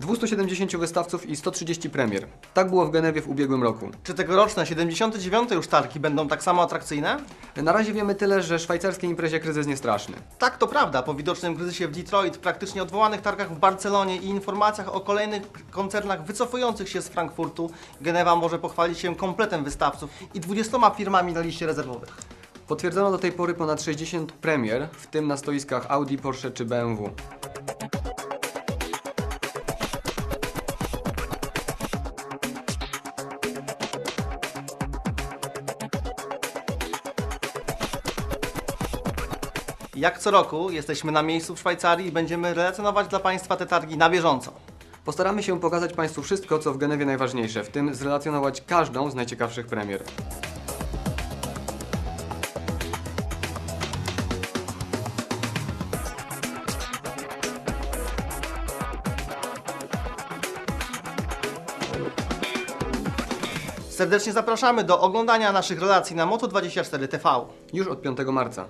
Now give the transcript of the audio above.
...270 wystawców i 130 premier. Tak było w Genewie w ubiegłym roku. Czy tegoroczne 79. już targi będą tak samo atrakcyjne? Na razie wiemy tyle, że szwajcarskiej imprezie kryzys nie straszny. Tak, to prawda. Po widocznym kryzysie w Detroit, praktycznie odwołanych targach w Barcelonie i informacjach o kolejnych koncernach wycofujących się z Frankfurtu, Genewa może pochwalić się kompletem wystawców i 20 firmami na liście rezerwowych. Potwierdzono do tej pory ponad 60 premier, w tym na stoiskach Audi, Porsche czy BMW. Jak co roku jesteśmy na miejscu w Szwajcarii i będziemy relacjonować dla Państwa te targi na bieżąco. Postaramy się pokazać Państwu wszystko, co w Genewie najważniejsze, w tym zrelacjonować każdą z najciekawszych premier. Serdecznie zapraszamy do oglądania naszych relacji na Moto24 TV. Już od 5 marca.